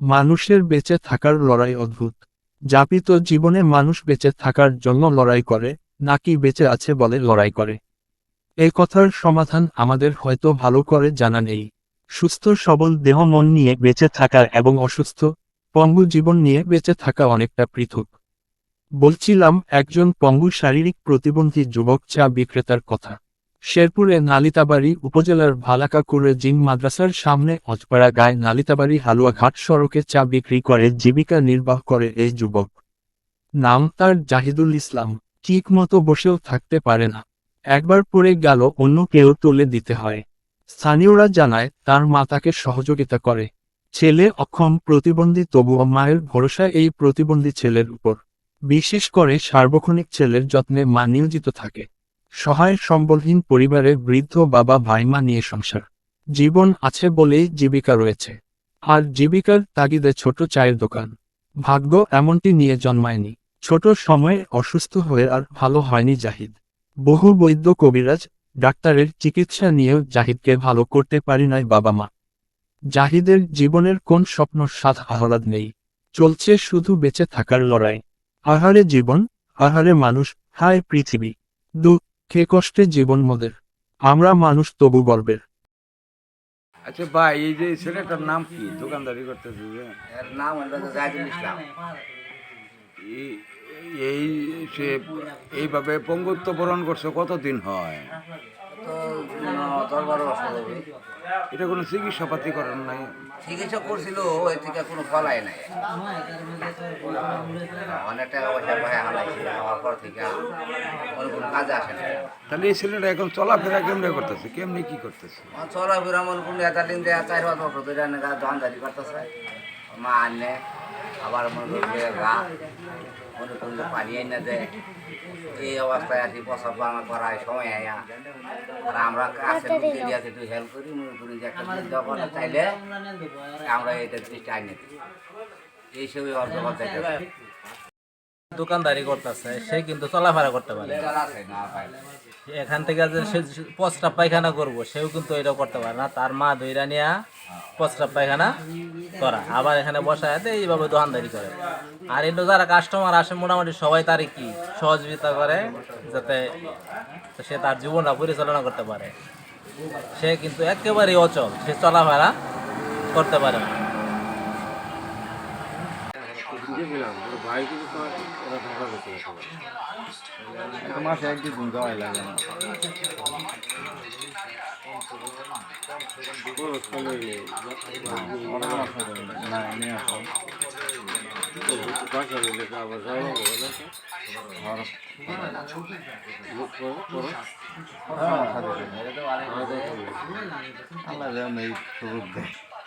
মানুষের বেঁচে থাকার লড়াই অদ্ভুত। যাপিত জীবনে মানুষ বেঁচে থাকার জন্য লড়াই করে, নাকি বেঁচে আছে বলে লড়াই করে? এই কথার সমাধান আমাদের হয়তো ভালো করে জানা নেই। সুস্থ সবল দেহ মন নিয়ে বেঁচে থাকার এবং অসুস্থ, পঙ্গু জীবন নিয়ে বেঁচে থাকা অনেকটা পৃথক। বলছিলাম, একজন পঙ্গু শারীরিক প্রতিবন্ধী যুবক চা বিক্রেতার কথা। শেরপুরে নালিতাবাড়ি উপজেলার ভালাকাকুরে জিন মাদ্রাসার সামনে অজপাড়া গায়ে নালিতাবাড়ি হালুয়াঘাট সড়কে চা বিক্রি করে জীবিকা নির্বাহ করে এই যুবক। নাম তার জাহিদুল ইসলাম। ঠিক মতো বসেও থাকতে পারে না। একবার পড়ে গেল অন্য কেউ তুলে দিতে হয়। স্থানীয়রা জানায়, তার মা তাকে সহযোগিতা করে। ছেলে অক্ষম প্রতিবন্ধী, তবুও মায়ের ভরসা এই প্রতিবন্ধী ছেলের উপর। বিশেষ করে সার্বক্ষণিক ছেলের যত্নে মা নিয়োজিত থাকে। সহায় সম্বলহীন পরিবারে বৃদ্ধ বাবা ভাইমা নিয়ে সংসার। জীবন আছে বলেই জীবিকা রয়েছে। আর জীবিকার তাগিদে ছোট চায়ের দোকান। ভাগ্য এমনটি নিয়ে জন্মায়নি। ছোট সময়ে অসুস্থ হয়ে আর ভালো হয়নি জাহিদ। বহু বৈদ্য কবিরাজ, ডাক্তারের চিকিৎসা নিয়েও জাহিদকে ভালো করতে পারি নাই বাবা মা। জাহিদের জীবনের কোন স্বপ্ন সাধ আহ্লাদ নেই। চলছে শুধু বেঁচে থাকার লড়াই। আহারে জীবন, আহারে মানুষ, হায় পৃথিবী। দুঃখে কষ্টে জীবন মদের? আমরা মানুষ তবু গর্বের। আচ্ছা ভাই এই যে ছেলেটার নাম কি? দোকানদারি করতেছে এর নাম হলো জাহিদুল ইসলাম। এই- সে এইভাবে পঙ্গুত্ব বরণ করছে কতদিন হয়? এটা কোনো চিকিৎসা পাতি করেন নাই? চিকিৎসা করছিল ওই থেকে কোনো ফলাই নাই। অনেক টাকা পয়সা ভাই হওয়ার পর থেকে কোনো কাজে আসে না তাহলে এই ছেলেটা এখন চলাফেরা কেমনে করতেছে? কেমনি কি করতেছে? চলাফেরা মনে কোনো এতালিন দেয়া চার পাঁচ বছর ধরে দোকানদারি করতেছে। মা আনে আবার মনে করছে গা মনে করলে পানি এনে দেয় এই অবস্থায় আছি প্রসাব বাংলা করায় সময় আয়া। আর আমরা কাছে বুদ্ধি আছে একটু হেল্প করি মনে করি যে একটা করা চাইলে আমরা এটা জিনিসটা আইনে এইসবই অর্থ করতে দোকানদারি করতেছে, সে কিন্তু চলাফেরা করতে পারে। এখান থেকে যে সে প্রস্রাব পায়খানা করব, সেও কিন্তু এটা করতে পারে না। তার মা দইরা নিয়ে প্রস্রাব পায়খানা করা। আবার এখানে বসায় হাতে এইভাবে দোকানদারি করে। আর এগুলো যারা কাস্টমার আসে, মোটামুটি সবাই তার কি? সহযোগিতা করে, যাতে সে তার জীবনটা পরিচালনা করতে পারে। সে কিন্তু একেবারেই অচল, সে চলাফেরা করতে পারে না। গেছিলাম ওর ভাই কিছু সময় ওরা ঢাকা গেছিল মাসে এক দুদিন যাওয়াই লাগে না। হ্যাঁ, আল্লাহ এই সুযোগ দেয়।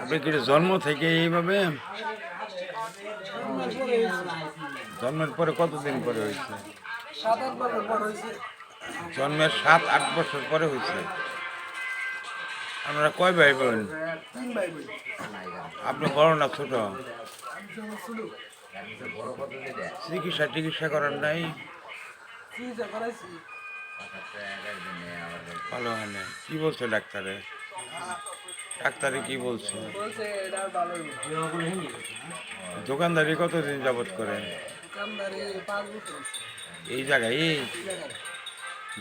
আপনি কি জন্ম থেকে এইভাবে? জন্মের পরে কতদিন পরে হয়েছে? জন্মের সাত আট বছর পরে হয়েছে? আপনারা কয় ভাই বোন আপনি বড় না ছোট? চিকিৎসা টিকিৎসা করার নাই ভালো হয় না কি বলছে ডাক্তারে? ডাক্তারে কি বলছে? দোকানদারি কতদিন যাবত করে? এই জায়গায়?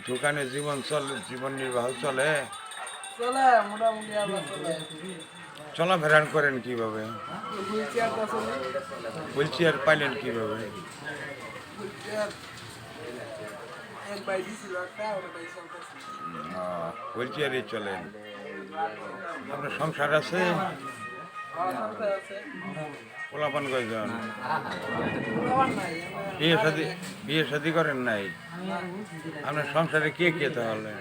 দোকানে জীবন চলে, জীবন নির্বাহ চলে? চলে মোটামুটি আবার চলে চলাফেরা করেন কীভাবে? হুইল চেয়ার পাইলেন কীভাবে হুইল চেয়ার এক বাই দিছিল একটা ওটা বাই চলতেছে হুইল চেয়ারে চলেন। আপনার সংসার আছে? পোলাপান কয়জন? বিয়ে শাদি বিয়ে শাদি করেন নাই? আপনার সংসারে কে কে তাহলে?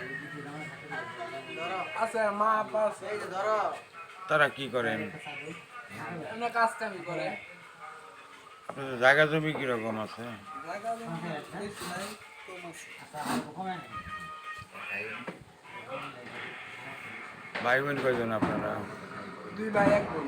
তারা কি করেন? আপনাদের জায়গা জমি কীরকম আছে? ভাই বোন কয়জন আপনারা? দুই ভাই এক বোন।